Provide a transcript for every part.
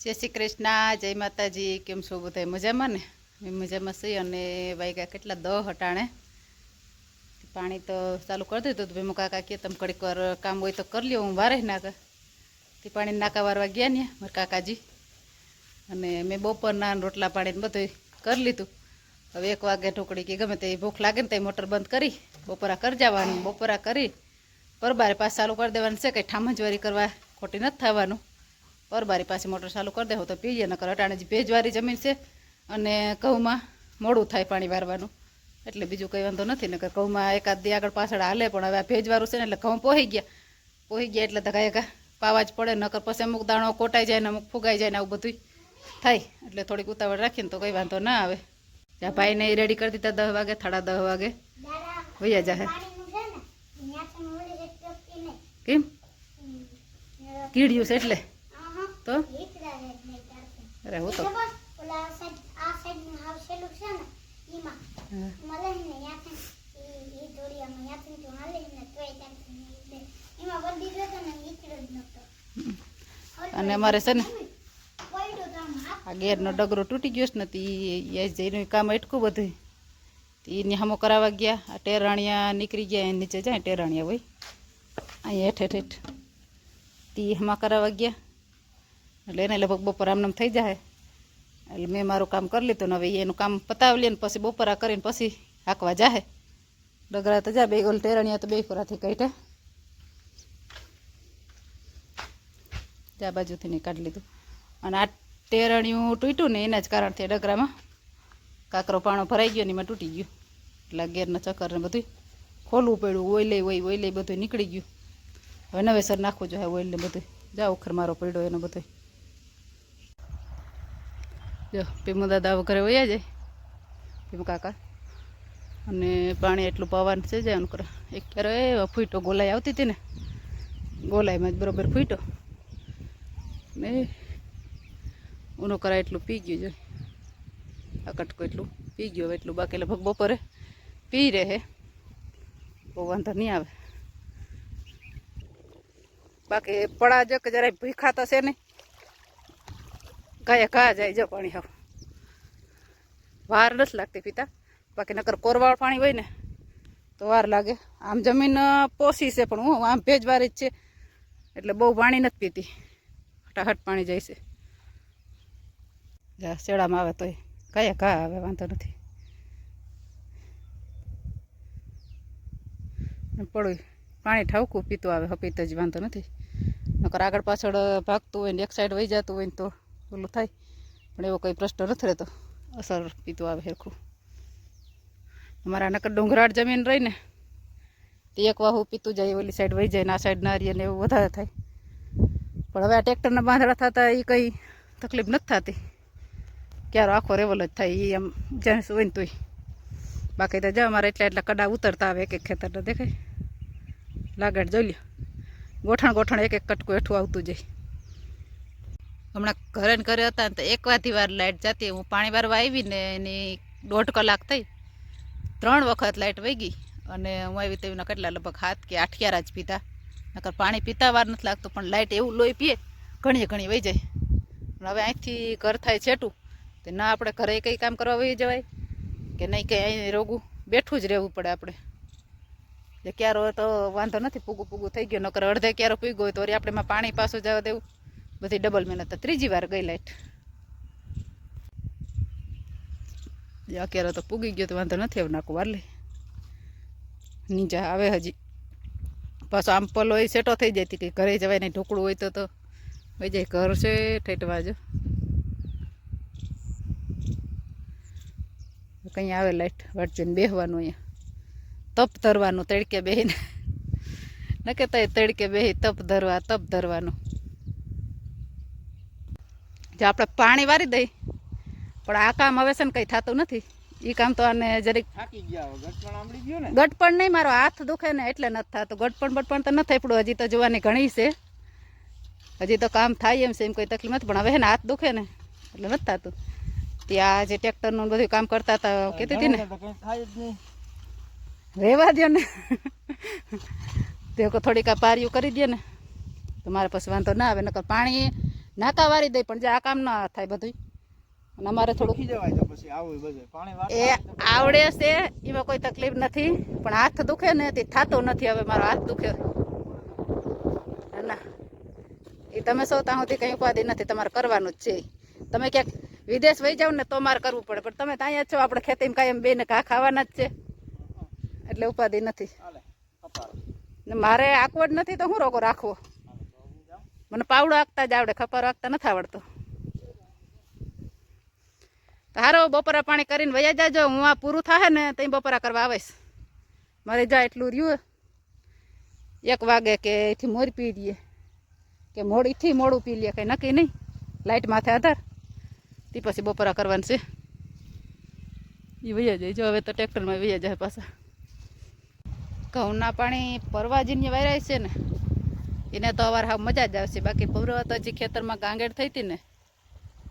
જય શ્રી કૃષ્ણ, જય માતાજી, કેમ છો બધા? મજામાં ને? મેં મજામાં છીએ અને વાગ્યા કેટલા દહ હટાણે. પાણી તો ચાલુ કરી દીધું ભીમુ કાકા કે તમે કડીક વાર કામ હોય તો કરી લ્યો, હું વારે નાકા તે પાણી નાકા વારવા ગયા ને, મારા કાકાજી. અને મેં બપોરના રોટલા પાણીને બધું કરી લીધું. હવે એક વાગે ઢોકળી કે ગમે તે ભૂખ લાગે ને તે મોટર બંધ કરી, બપોરા કરી જવાનું. બપોરા કરી, પરબારે પાસ ચાલુ કરી દેવાનું છે. કંઈ ઠામજવારી કરવા ખોટી નથી થવાનું. પરબારી પાસે મોટર ચાલુ કરી દેવો તો પીએ નકર અટાણે જ ભેજવાળી જમીન છે. અને ઘઉંમાં મોડું થાય પાણી વારવાનું. એટલે બીજું કંઈ વાંધો નથી નકર ઘઉંમાં એકાદ દી આગળ પાછળ હાલે પણ હવે આ ભેજવાળું છે ને એટલે ઘઉં પોહી ગયા. પોહી ગયા એટલે ધકા કાંઈ પાવા જ પડે નકર પછી અમુક દાણો કોટાઈ જાય ને અમુક ફુગાઈ જાય ને આવું બધું થાય. એટલે થોડીક ઉતાવળ રાખીને તો કંઈ વાંધો ના આવે. ત્યાં ભાઈને એ રેડી કરી દીધા દસ વાગે સાડા દસ વાગે. વૈયા જાહે. કેમ? કીડ્યું છે એટલે? તો? અરે હું તો. અને અમારે છે ને આ ગેરનો ડગરો તૂટી ગયો છે ને તે એ જઈને કામ અટકું બધું એને હમો કરાવવા ગયા. આ ટેરાણિયા નીકળી ગયા એ નીચે જાય ટેરાણિયા હોય. અહીંયા હેઠ હેઠ. હેઠ તે હમા કરાવવા ગયા. એટલે એને લગભગ બપોર આમનામ થઈ જાય એટલે મેં મારું કામ કરી લીધું ને હવે એનું કામ પતાવી લે ને પછી બપોરા કરીને પછી હાંકવા જાહે. ડગરા તો જા બે ગોલ ટેરણિયા તો બે પોરાથી કાઢ્યા. ત્યાં બાજુથી નહીં કાઢી લીધું. અને આ ટેરણિયું તૂટ્યું ને એના જ કારણથી ડગરામાં કાકરો પાણો ભરાઈ ગયો ને એમાં તૂટી ગયું. એટલે ગેરના ચક્કર ને બધું ખોલવું પડ્યું ઓઈલે ઓઈ ઓઈલે બધું નીકળી ગયું. હવે નવેસર નાખવું જોઈએ ઓઇલ ને બધું જા ઉખર મારો પડ્યો એનો બધું જો પીમુ દાદા ઘરે વયા જાય. પીમુ કાકા. અને પાણી એટલું પાવાનું છે જાય અનુકર એક ક્યારે ફૂટો ગોલાઈ આવતી હતી ને, ગોલાઈમાં જ બરોબર ફૂટો ને ઉનો કરા એટલું પી ગયું છે. આ કટકો એટલું પી ગયું, હવે એટલું બાકી લગભગ બપોરે પી રહે. બહુ વાંધો નહીં આવે. બાકી પડા જો કે જરાય ભીખાતા છે ને ગાયા કા જાય જો પાણી હાવ. વાર નથી લાગતી પીતા. બાકી નકર કોરવાળ પાણી હોય ને, તો વાર લાગે. આમ જમીન પોસી છે પણ હું, આમ ભેજવારી જ છે. એટલે બહુ પાણી નથી પીતી. હટાહટ પાણી જાય છે. શેડામાં આવે તોય. કયા ઘા આવે, વાંધો નથી. ને પડું પાણી ઠાવકું, પીતું આવે, હપીત જ, વાંધો નથી. નકર આગળ પાછળ ભાગતું હોય ને, એક સાઈડ વહી જતું હોય ને તો ઓલું થાય. પણ એવો કંઈ પ્રશ્ન નથી રહેતો. અસર પીતું આવે સરખું અમારા નકર ડુંગરાળ જમીન રહી ને તે એક વાહુ પીતું જાય, ઓલી સાઈડ વહી જાય ને આ સાઈડ નારીએ ને એવું વધારે થાય. પણ હવે આ ટ્રેક્ટરના બાંધડા થતા એ કંઈ તકલીફ નથી થતી. ક્યારો આખો રેવલ જ થાય એ એમ જ્યાં હોય ને તોય. બાકી તો જા અમારે એટલા એટલા કડા ઉતરતા આવે એક એક ખેતરને દેખાય. લાગાડ જોઈ લ્યો. ગોઠણ ગોઠણ એક એક કટકું હેઠું આવતું જાય. હમણાં ઘરે ઘરે હતા ને તો એક વાથી વાર લાઇટ જતી હું પાણી વારવા આવી ને એની દોઢ કલાક થઈ. ત્રણ વખત લાઇટ વહી ગઈ અને હું આવી તેવીના કેટલા લગભગ હાથ કે આઠિયારા જ પીતા નકર પાણી પીતા વાર નથી લાગતું, પણ લાઇટ એવું લોહી પીએ ઘણી ઘણી વહી જાય. હવે અહીંથી ઘર થાય છેટું, તો ના આપણે ઘરે કંઈ કામ કરવા વહી જવાય? કે નહીં કંઈ અહીં રોગું બેઠું જ રહેવું પડે આપણે. ક્યારો તો વાંધો નથી, પૂગું પૂગું થઈ ગયું, નકર અડધે ક્યારો પીગો હોય તો આપણે એમાં પાણી પાછું જવા દેવું. બધી ડબલ મહેનત ત્રીજી વાર ગઈ લાઈટ અત્યારે તો પૂગી ગયો તો વાંધો નથી એવું નાખું વાર લે નીચે આવે હજી. પાછો આમ પલો એ સેટો થઈ જાય કે ઘરે જવાય ને ઢોકળું હોય તો તો વહી જાય. ઘર છે, ઠેઠવા જો. કંઈ આવે લાઈટ વાટજીને બેહવાનું અહીંયા. તપ ધરવાનું, તડકે બેહીને. ન તો તડકે બેહી તપ ધરવા, તપ ધરવાનું. જો આપણે પાણી વારી દઈ. પણ આ કામ હવે છે ને કંઈ થતું નથી. એ કામ તો આને જરીક ગટપણ નહીં મારો હાથ દુખે ને એટલે નથી થતું. ગટપણ બટપણ તો નથી પડ્યું હજી તો જોવાની ઘણી છે. હજી તો કામ થાય એમ છે એમ કોઈ તકલીફ નથી. પણ હવે ને હાથ દુખે ને એટલે નથી થતું. ત્યાં જે ટ્રેક્ટરનું બધું કામ કરતા હતા કહેતી હતી ને. રહેવા દો ને. તે થોડીક આ પારિયું કરી દે ને. તો મારે પછી વાંધો ના આવે નકર પાણી નાકા વારી દઈ પણ જે આ કામ ના થાય બધું અને અમારે જવાય પછી આવું બધું પાણી એ આવડે છે એમાં કોઈ તકલીફ નથી પણ હાથ દુખે ને તે થતો નથી હવે મારો હાથ દુખે. ના એ તમે સૌ ત્યાં સુધી કંઈ ઉપાધિ નથી તમારે કરવાનું જ છે. તમે ક્યાંક વિદેશ વહી જાવ ને તો મારે કરવું પડે પણ તમે ત્યાં જ છો આપણે ખેતીમાં કાયમ બેને ઘા ખાવાના જ છે. એટલે ઉપાધિ નથી. ને મારે આકવડ નથી તો હું રોગો રાખવો? મને પાવડો આંકતા જ આવડે, ખપારો આંકતા નથી આવડતો. હારો, બપોરા પાણી કરીને વયા જાજો, હું આ પૂરું થાય ને ત્યાં બપોરા કરવા આવીશ. મારે જા એટલું રહ્યું એક વાગે કે એથી મોર પી દઈએ. કે મોડીથી મોડું પી લઈએ કંઈ નક્કી નહીં. લાઇટ માથે આધાર. તે પછી બપોરા કરવાનું છે. એ વૈયા જાય. જો હવે તો ટ્રેક્ટરમાં વૈયા જાય પાછા. ઘઉંના પાણી પરવાજીને વાયરાય છે ને એને તો અવાર હાવ મજા જ આવશે. બાકી પૌરવા તો હજી ખેતરમાં ગાંગેડ થઈ હતી ને,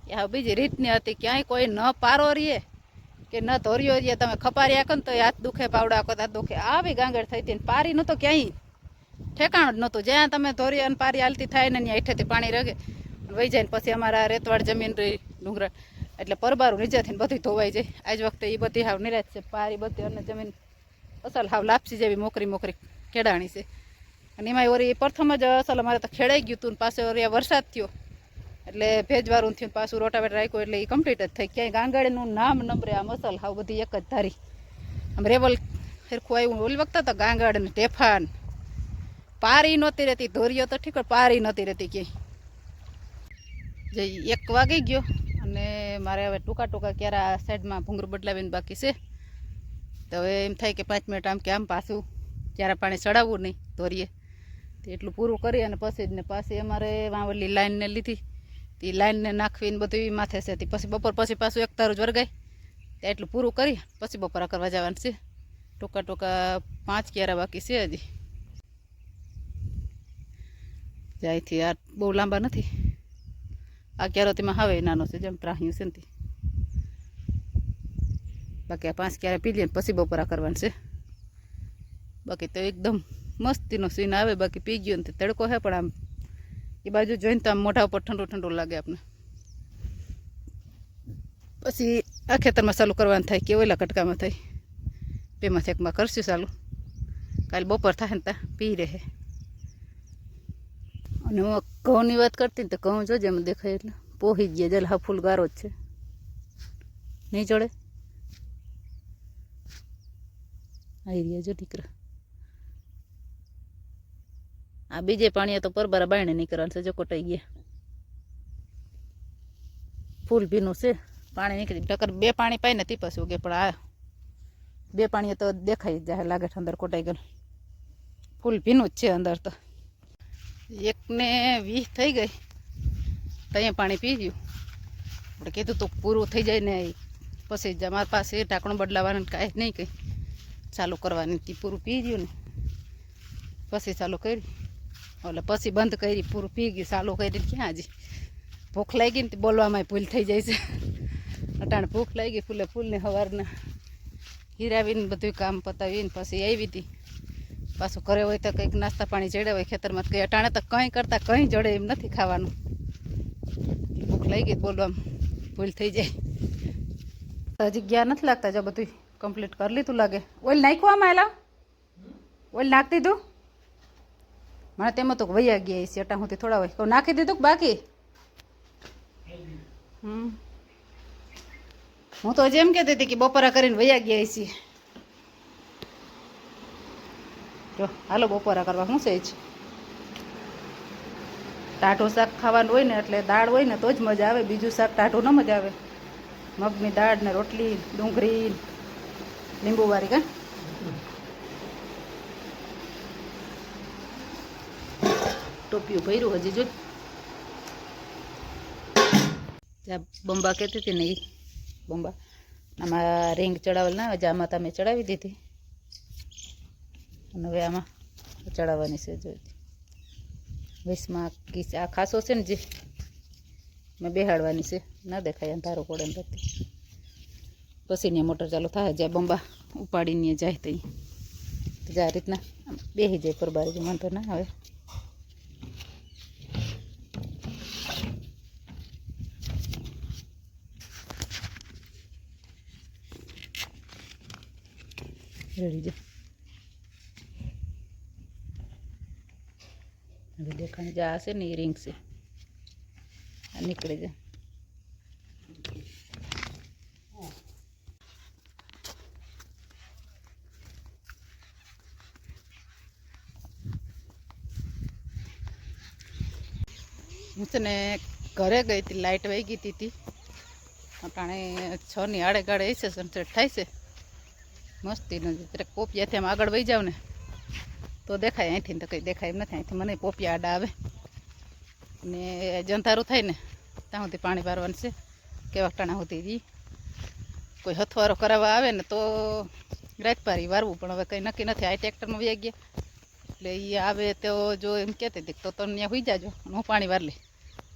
એ હાવ બીજી રીતની હતી. ક્યાંય કોઈ ન પારો રીએ કે ન ધોર્યો રહીએ તમે ખપારી આખો ને તો હાથ દુખે, પાવડા આખો હાથ દુખે. આવી ગાંગેડ થઈ હતી ને પારી નહોતો ક્યાંય. ઠેકાણું જ નહોતું. જ્યાં તમે ધોરી અને પારી હાલતી થાય ને ત્યાં હેઠેથી પાણી રગે. વહી જાય ને પછી અમારા રેતવાડ જમીન રહી ડુંગરા. એટલે પરબારું નીચે થઈને બધું ધોવાઈ જાય. આજ વખતે એ બધી હાવ નિરાશ છે. પારી બધી અને જમીન અસલ હાવ લાપસી જેવી મોકરી મોકરી કેડાણી છે. અને એમાં ઓરી પ્રથમ જ અસલ અમારે તો ખેડાઈ ગયું હતું ને વળી આ વરસાદ થયો. એટલે ભેજવાળું થયું પાછું રોટાવેટ રાખ્યું એટલે એ કમ્પ્લીટ જ થઈ. ક્યાંય ગાંગાડીનું નામ નંબરે આમ અસલ, હાવ બધી એક જ ધારી. આમ રેવલ ફેરખું આવ્યું. ઓલી વખતે તો ગાંગાડ ને ટેફાન પારી નહોતી રહેતી, ધોરીઓ તો ઠીક પારી નહોતી રહેતી ક્યાંય. જે એક વાગી ગયો અને મારે હવે ટૂંકા ટૂંકા ક્યારે આ સાઈડમાં ભૂંગરું બદલાવીને બાકી છે. તો હવે એમ થાય કે પાંચ મિનિટ આમ કે આમ પાછું ક્યારે પાણી ચડાવવું નહીં, ધોરીએ. એટલું પૂરું કરી અને પછી જ ને પાછી અમારે વાવલી લાઈનને લીધી. તે લાઈનને નાખવીને બધું એ માથે છે. તે પછી બપોર પછી પાછું એક તારું જ વરગાય. તો એટલું પૂરું કરી પછી બપોરા કરવા જવાનું છે. ટૂંકા ટૂંકા પાંચ ક્યારા બાકી છે હજી. જાયથી આ બહુ લાંબા નથી. આ ક્યારો તેમાં હવે નાનો છે, જેમ ત્રાહ્યું છે ને. બાકી આ પાંચ ક્યારે પી લઈએ પછી બપોરા કરવાનું છે. બાકી તો એકદમ મસ્તીનો સીન આવે, બાકી પી ગયો ને તડકો હે, પણ આમ એ બાજુ જોઈને તો આમ મોઢા ઉપર ઠંડુ ઠંડુ લાગે આપણે પછી આ ખેતરમાં ચાલુ કરવાનું થાય, કે ઓલા કટકામાં થાય. બેમાંથી એકમાં કરશું ચાલુ. કાલે બપોર થાય ને ત્યાં પી રહે. અને હું ઘઉંની વાત કરતી ને તો ઘઉં જોજે એમ દેખાય એટલે પોહી ગયા, જલ હા ફૂલ ગારો જ છે. નહીં ચડે આવી રહ્યા જો દીકરા. આ બીજે પાણીએ તો પરબારા બાયણે નીકળવાનું છે, જો કોટાઈ ગયા. ફૂલ ભીનું છે, પાણી નીકળી ટકર બે પાણી પાય ને તે પછી ઉગે, પણ આ બે પાણીએ તો દેખાઈ જ જાય લાગે છે, અંદર કોટાઈ ગયેલું. ફૂલ ભીનું જ છે અંદર તો. એકને વીસ થઈ ગઈ ત્યાં પાણી પી ગયું. આપણે કીધું તું પૂરું થઈ જાય ને પછી જ અમારી પાસે ઢાંકણું બદલાવાનું ને કાંઈ નહીં કંઈ. ચાલુ કરવાની તે પૂરું પી ગયું ને. પછી ચાલુ કરી એટલે પછી બંધ કરી, પૂરું પી ગયું, ચાલુ કરીને ક્યાં હજી ભૂખ લાગી ને તે બોલવામાં ભૂલ થઈ જાય છે. અટાણે ભૂખ લાગી, ફૂલે ફૂલને સવારના હીરાવીને બધું કામ પતાવીને પછી આવી હતી. પાછું ઘરે હોય તો કંઈક નાસ્તા પાણી જડે હોય, ખેતરમાં કંઈ અટાણે તો કંઈ કરતાં કંઈ જડે એમ નથી ખાવાનું. ભૂખ લાગી ગઈ બોલવામાં ભૂલ થઈ જાય. હજી ગયા નથી લાગતા જો બધું કમ્પ્લીટ કરી લીધું લાગે. ઓઇલ નાખ્યું આમાં એલા? ઓઇલ નાખી દીધું? મને તેમાં તો વૈયા ગયા છે અટા હું થોડા હોય. કહું, નાખી દીધું બાકી? હું તો જેમ કહેતી હતી કે બપોરા કરીને વૈયા ગયા છીએ. જો, હાલો બપોરા કરવા, શું છે ટાઢું શાક ખાવાનું હોય ને એટલે દાળ હોય ને તો જ મજા આવે, બીજું શાક ટાઢું ન મજા આવે. મગની દાળ ને રોટલી, ડુંગળી લીંબુવાળી કા? ટોપિયું ભર્યું હજી જો. બંબા કહેતી હતી ને એ બંબા. આમાં રિંગ ચડાવેલ ના આવે આમાં તમે ચડાવી દીધી. અને હવે આમાં ચડાવવાની છે જો વીસમાં કિસ, આ ખાસો છે ને જે, મેં બેહાડવાની છે. ના દેખાય અંધારો પડે ને પછી. ને મોટર ચાલુ થાય, જ્યાં બંબા ઉપાડીને જાય તો તો આ રીતના બેસી જાય, પરબારી તો ના આવે. રેડી જા હવે દેખાણી જા હશે ને એ રિંગ છે આ નીકળી જા હું છે ને ઘરે ગઈ હતી લાઇટ વહી ગઈ હતી તી. અટાણે છ ની આડે ગાડે હશે સનસેટ થાય છે મસ્તીનું ત્યારે પોપિયાથી આમ આગળ વહી જાવ ને તો દેખાય અહીંથી તો કંઈ દેખાય એમ નથી. અહીંથી મને પોપિયા આડા આવે. ને જંધારું થાય ને ત્યાં સુધી પાણી વારવાનું છે. કેવા ટાણા સુધી જી કોઈ હથવારો કરાવવા આવે ને તો રાત પારી વારવું, પણ હવે કંઈ નક્કી નથી. આ ટ્રેક્ટરમાં વ્યા ગયા. એટલે એ આવે તો જો એમ કહેતી હતી તો તમે ત્યાં હોઈ જાજો હું પાણી વાર લઈ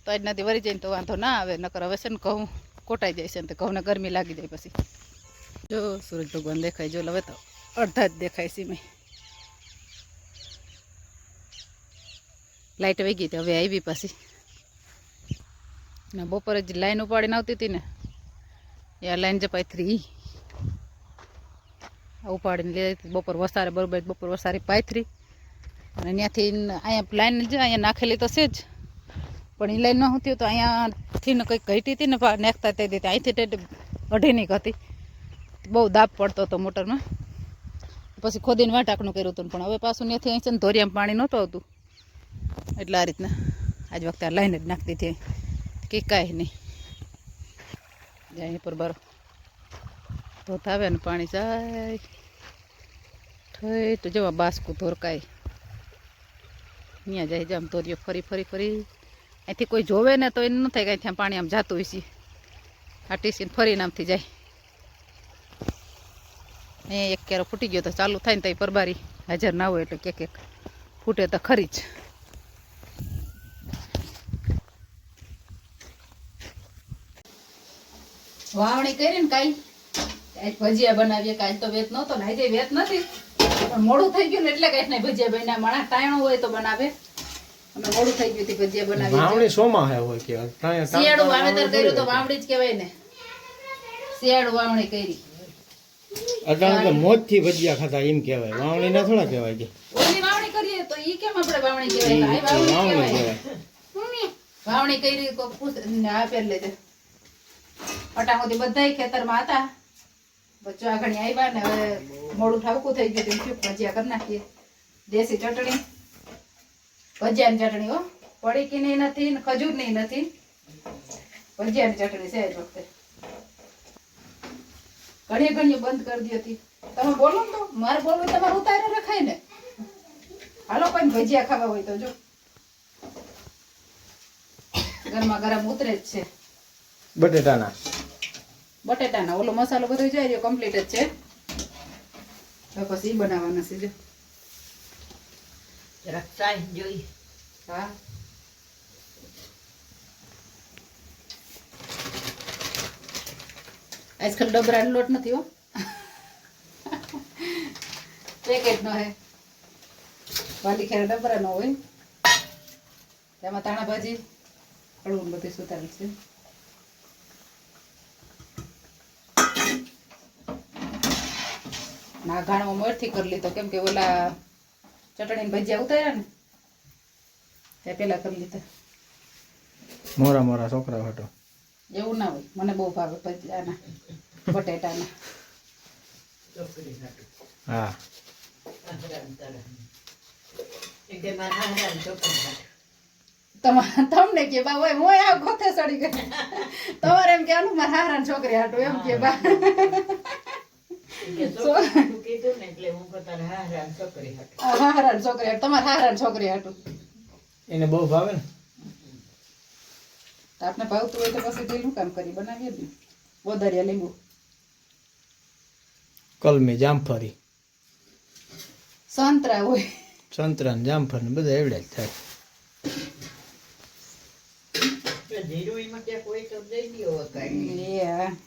તો આજ નદી વરી જઈને તો વાંધો ના આવે, નકર હવે છે ને ઘઉં કોટાઈ જાય છે ને તો ઘઉંને ગરમી લાગી જાય પછી. જો, સૂરજ ભગવાન દેખાય, જો હવે તો અડધા જ દેખાય છે મેં. લાઇટ વહી ગઈ હતી હવે આવી પાછી. ને બપોરે જે લાઈન ઉપાડીને આવતી હતી ને, એ લાઈન જપાઈ થ્રી ઉપાડીને લે, બપોર વસારે, બરોબર, બપોર વસારે પાથરી અને ત્યાંથી અહીંયા લાઈન જ, અહીંયા નાખેલી તો છે જ. પણ એ લાઈન શું થયું તો અહીંયાથી ને કંઈક ઘટી હતી ને નાખતા તે અહીંથી તે અઢીની હતી. બહુ દાબ પડતો હતો મોટરમાં. પછી ખોદીને વાંટાકનું કર્યું હતું પણ હવે પાછું ત્યાંથી અહીં છે ને ધોરિયામાં પાણી નહોતું આવતું. એટલે આ રીતના. આજ વખતે આ લાઈન જ નાખતી હતી કે કાંઈ નહીં. જાય પર બરો. તો થાવે ને પાણી જાય. ઠેઠ જવા બાસકું ધોરકાય. અહીંયા જાય જામ ધોરીઓ ફરી ફરી ફરી. અહીંથી કોઈ જોવે ને તો એને ન થાય કે અહીંથી પાણી આમ જાતું હોય છે. આ ટીસીને ફરીને આમથી જાય. એ એક કેરો ફૂટી ગયો તો ચાલુ થાય ને તો પરબારી હાજર ના હોય એટલે કે એક ફૂટે તો ખરી જ. વાવણી કરી ને આજ ભજીયા બનાવીએ કાલ તો વેત નહોતો ને આજે વેત નથી. પણ મોડું થઈ ગયું ને એટલે કાંઈ નહીં ભજીયા બન્યા. માણસ ટાણું હોય તો બનાવે. અમે મોડું થઈ ગયું ભજીયા બનાવી વાવણી સોમાં હે હોય કે? શિયાળું વાવેતર કર્યું તો વાવણી જ કહેવાય ને. શિયાળું વાવણી કરી. અટાણે તો મોજથી ભજીયા ખાતા એમ કહેવાય. વાવણી ના થોડા કહેવાય કે. ઓલી વાવણી કરીએ તો ઈ કેમ આપણે વાવણી કહેવાય? વાવણી કહેવાય. વાવણી કરી કોક પૂછ આ પેર લેજે. અટામોથી બધાય ખેતરમાં હતા. બચ્ચો આગળ આવ્યા ને હવે મોડું ઠાવકું થઈ ગયું તેમ ભજીયા કરી નાખીએ? દેશી ચટણી. ભજીયાની ચટણી હો. પડીકીની નથી ખજૂર ખજૂરની નથી. ભજીયાની ચટણી છે જ વખતે. ઘણી ઘણી બંધ કરી દી હતી. તમે બોલો તો. મારે બોલવું તમારે ઉતારે રખાય ને. હાલો કોઈ ભજીયા ખાવા હોય તો જો. ગરમા ગરમ ઉતરે જ છે. બટેટાના. બટેટાના. ઓલો મસાલો બધો જાય રહ્યો કમ્પ્લીટ જ છે. તો પછી બનાવવાના છે જો. જરાક ટ્રાય જોઈ હા. આજકાલ ડબરાનો લોટ નથી હો. પેકેટનો હે. વાલી ખેર ડબરા નો હોય. તેમાં તાણા ભાજી, હળવું બધું સુધારેલ છે. ના ઘાણમાં કરી લીધો. કેમ કે ઓલા ચટણી ને ભજીયા ઉતાર્યા ને, તે પેલા કરી લીધા. મોરા મોરા છોકરા હતો. એવું ના હોય. મને બહુ ભાવે ભજીયાના બટેટાના. હા. તમને કે બા હોય હું આ ગોથે સડી ગઈ. તમારે એમ કહેવાનું મારા હારા છોકરી હાટું. એમ કે બા. છોકરી હાટું. તમારા હારાની છોકરી હાટું. એને બહુ ભાવે ને? તો આપણે ભાવતું હોય તો પછી ઢીલું કામ કરી બનાવીએ ને વધારે લીંબુ. કલમી જામફળી. સંતરા હોય. સંતરા ને જામફળ ને બધા એવડે જ થાય. જીરું એમાં ક્યાંક હોય તો દઈ દ્યો કાંઈ.